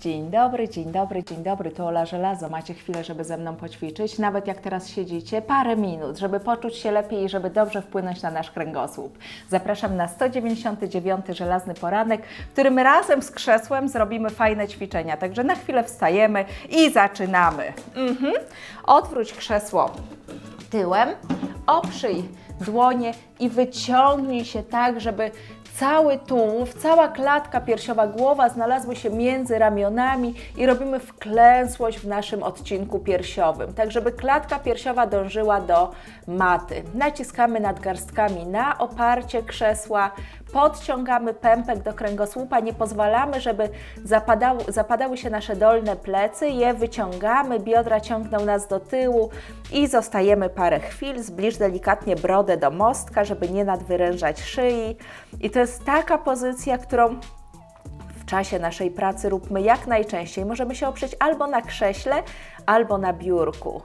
Dzień dobry, dzień dobry, dzień dobry. To Ola Żelazo. Macie chwilę, żeby ze mną poćwiczyć, nawet jak teraz siedzicie, parę minut, żeby poczuć się lepiej i żeby dobrze wpłynąć na nasz kręgosłup. Zapraszam na 199 Żelazny Poranek, w którym razem z krzesłem zrobimy fajne ćwiczenia. Także na chwilę wstajemy i zaczynamy. Mhm. Odwróć krzesło tyłem, oprzyj dłonie i wyciągnij się tak, żeby cały tułów, cała klatka piersiowa, głowa znalazły się między ramionami i robimy wklęsłość w naszym odcinku piersiowym, tak żeby klatka piersiowa dążyła do maty. Naciskamy nadgarstkami na oparcie krzesła, podciągamy pępek do kręgosłupa, nie pozwalamy, żeby zapadały, zapadały się nasze dolne plecy, je wyciągamy, biodra ciągną nas do tyłu i zostajemy parę chwil, zbliż delikatnie brodę do mostka, żeby nie nadwyrężać szyi i to jest taka pozycja, którą w czasie naszej pracy róbmy jak najczęściej. Możemy się oprzeć albo na krześle, albo na biurku.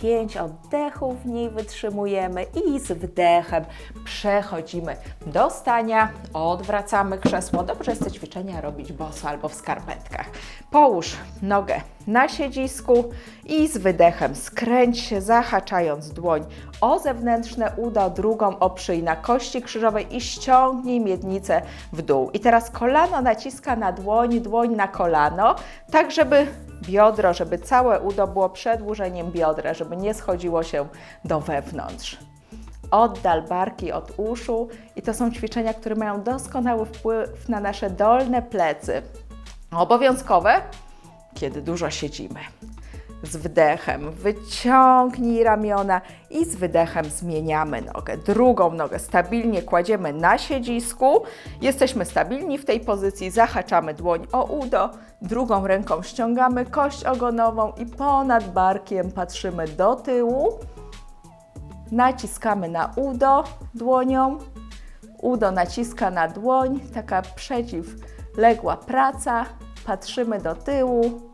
Pięć oddechów w niej wytrzymujemy i z wdechem przechodzimy do stania, odwracamy krzesło. Dobrze jest te ćwiczenia robić boso albo w skarpetkach. Połóż nogę na siedzisku i z wydechem skręć się, zahaczając dłoń o zewnętrzne udo, drugą oprzyj na kości krzyżowej i ściągnij miednicę w dół. I teraz kolano naciska na dłoń, dłoń na kolano, tak żeby biodro, żeby całe udo było przedłużeniem biodra, żeby nie schodziło się do wewnątrz. Oddal barki od uszu i to są ćwiczenia, które mają doskonały wpływ na nasze dolne plecy. Obowiązkowe, kiedy dużo siedzimy. Z wdechem wyciągnij ramiona i z wydechem zmieniamy nogę. Drugą nogę stabilnie kładziemy na siedzisku. Jesteśmy stabilni w tej pozycji, zahaczamy dłoń o udo, drugą ręką ściągamy kość ogonową i ponad barkiem patrzymy do tyłu. Naciskamy na udo dłonią, udo naciska na dłoń, taka przeciwległa praca. Patrzymy do tyłu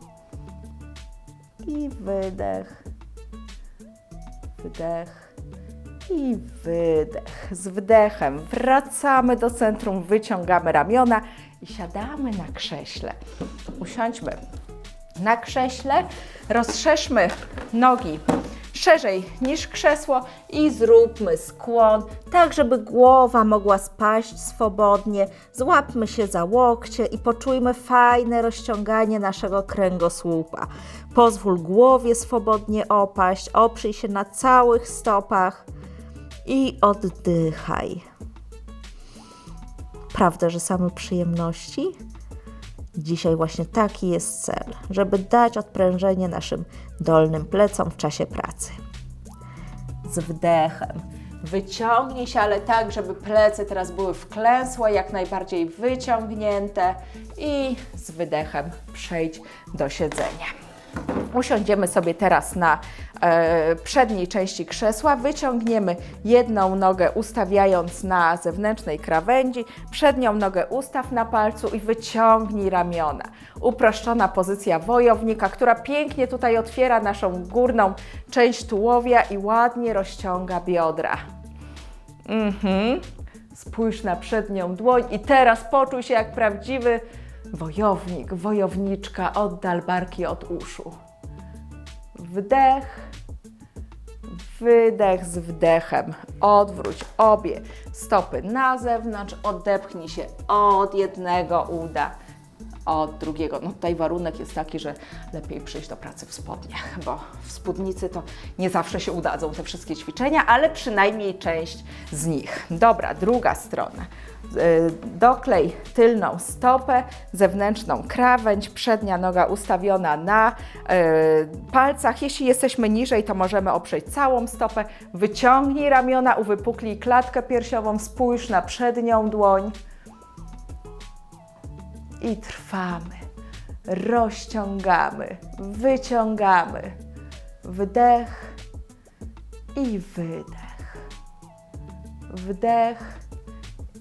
i wydech, wdech i wydech. Z wdechem wracamy do centrum, wyciągamy ramiona i siadamy na krześle. Usiądźmy na krześle, rozszerzmy nogi szerzej niż krzesło i zróbmy skłon, tak żeby głowa mogła spaść swobodnie. Złapmy się za łokcie i poczujmy fajne rozciąganie naszego kręgosłupa. Pozwól głowie swobodnie opaść, oprzyj się na całych stopach i oddychaj. Prawda, że same przyjemności? Dzisiaj właśnie taki jest cel, żeby dać odprężenie naszym dolnym plecom w czasie pracy. Z wdechem. Wyciągnij się, ale tak, żeby plecy teraz były wklęsłe, jak najbardziej wyciągnięte i z wydechem przejdź do siedzenia. Usiądziemy sobie teraz na e, przedniej części krzesła, wyciągniemy jedną nogę ustawiając na zewnętrznej krawędzi, przednią nogę ustaw na palcu i wyciągnij ramiona. Uproszczona pozycja wojownika, która pięknie tutaj otwiera naszą górną część tułowia i ładnie rozciąga biodra. Mhm. Spójrz na przednią dłoń i teraz poczuj się jak prawdziwy wojownik, wojowniczka, oddal barki od uszu. Wdech, wydech z wdechem. Odwróć obie stopy na zewnątrz, odepchnij się od jednego uda, od drugiego. No tutaj warunek jest taki, że lepiej przyjść do pracy w spodniach, bo w spódnicy to nie zawsze się udadzą te wszystkie ćwiczenia, ale przynajmniej część z nich. Dobra, druga strona. Y, Doklej tylną stopę, zewnętrzną krawędź, przednia noga ustawiona na y, palcach. Jeśli jesteśmy niżej, to możemy oprzeć całą stopę. Wyciągnij ramiona, uwypuklij klatkę piersiową, spójrz na przednią dłoń i trwamy. Rozciągamy, wyciągamy. Wdech i wydech. Wdech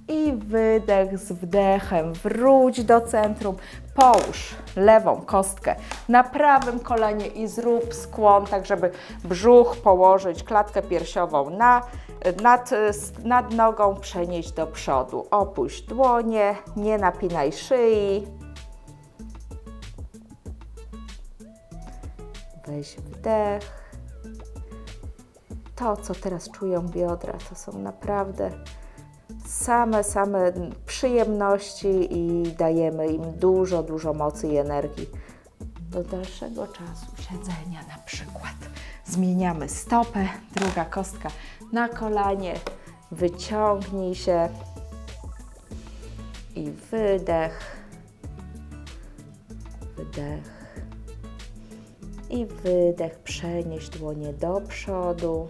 i wydech z wdechem. Wróć do centrum. Połóż lewą kostkę na prawym kolanie i zrób skłon, tak żeby brzuch położyć, klatkę piersiową na, nad, nad nogą, przenieść do przodu. Opuść dłonie, nie napinaj szyi. Weź wdech. To, co teraz czują biodra, to są naprawdę same, same przyjemności i dajemy im dużo, dużo mocy i energii do dalszego czasu siedzenia na przykład. Zmieniamy stopę, druga kostka na kolanie, wyciągnij się i wydech, wydech i wydech, przenieść dłonie do przodu.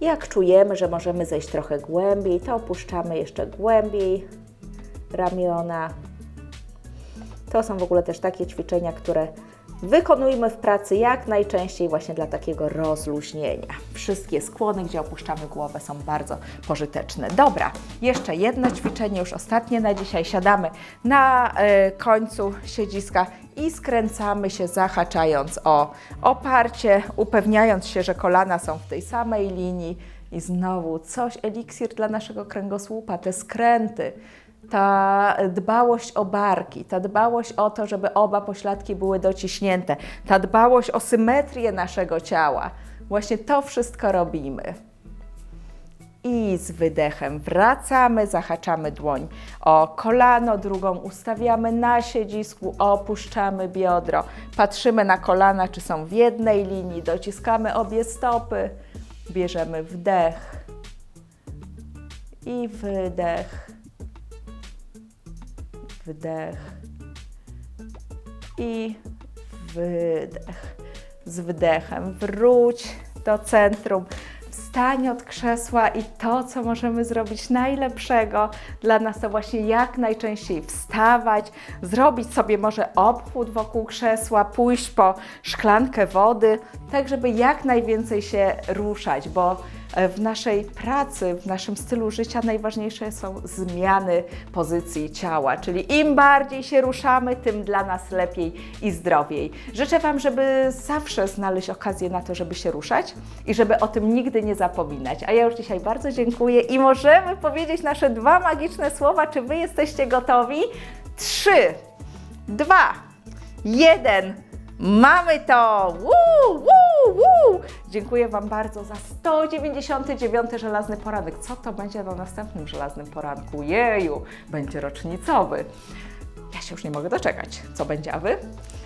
Jak czujemy, że możemy zejść trochę głębiej, to opuszczamy jeszcze głębiej ramiona. To są w ogóle też takie ćwiczenia, które wykonujmy w pracy jak najczęściej właśnie dla takiego rozluźnienia. Wszystkie skłony, gdzie opuszczamy głowę są bardzo pożyteczne. Dobra, jeszcze jedno ćwiczenie, już ostatnie na dzisiaj. Siadamy na y, końcu siedziska i skręcamy się zahaczając o oparcie, upewniając się, że kolana są w tej samej linii i znowu coś, eliksir dla naszego kręgosłupa, te skręty, ta dbałość o barki, ta dbałość o to, żeby oba pośladki były dociśnięte, ta dbałość o symetrię naszego ciała. Właśnie to wszystko robimy. I z wydechem wracamy, zahaczamy dłoń o kolano, drugą ustawiamy na siedzisku, opuszczamy biodro, patrzymy na kolana, czy są w jednej linii, dociskamy obie stopy, bierzemy wdech i wydech, wdech i wydech. Z wdechem wróć do centrum wstań od krzesła i to, co możemy zrobić najlepszego dla nas, to właśnie jak najczęściej wstawać, zrobić sobie może obchód wokół krzesła, pójść po szklankę wody, tak żeby jak najwięcej się ruszać, bo w naszej pracy, w naszym stylu życia najważniejsze są zmiany pozycji ciała, czyli im bardziej się ruszamy, tym dla nas lepiej i zdrowiej. Życzę Wam, żeby zawsze znaleźć okazję na to, żeby się ruszać i żeby o tym nigdy nie zapominać. A ja już dzisiaj bardzo dziękuję i możemy powiedzieć nasze dwa magiczne słowa. Czy Wy jesteście gotowi? Trzy, dwa, jeden. Mamy to! Woo, woo. Dziękuję Wam bardzo za 199 żelazny poranek. Co to będzie na następnym żelaznym poranku? Jeju, będzie rocznicowy. Ja się już nie mogę doczekać. Co będzie, a Wy?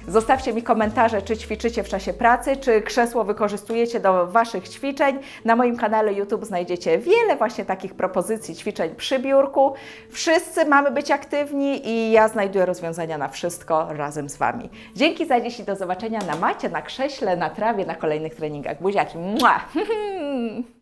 Zostawcie mi komentarze, czy ćwiczycie w czasie pracy, czy krzesło wykorzystujecie do Waszych ćwiczeń. Na moim kanale YouTube znajdziecie wiele właśnie takich propozycji ćwiczeń przy biurku. Wszyscy mamy być aktywni i ja znajduję rozwiązania na wszystko razem z Wami. Dzięki za dziś i do zobaczenia na macie, na krześle, na trawie, na kolejnych treningach. Buziaki! Mua!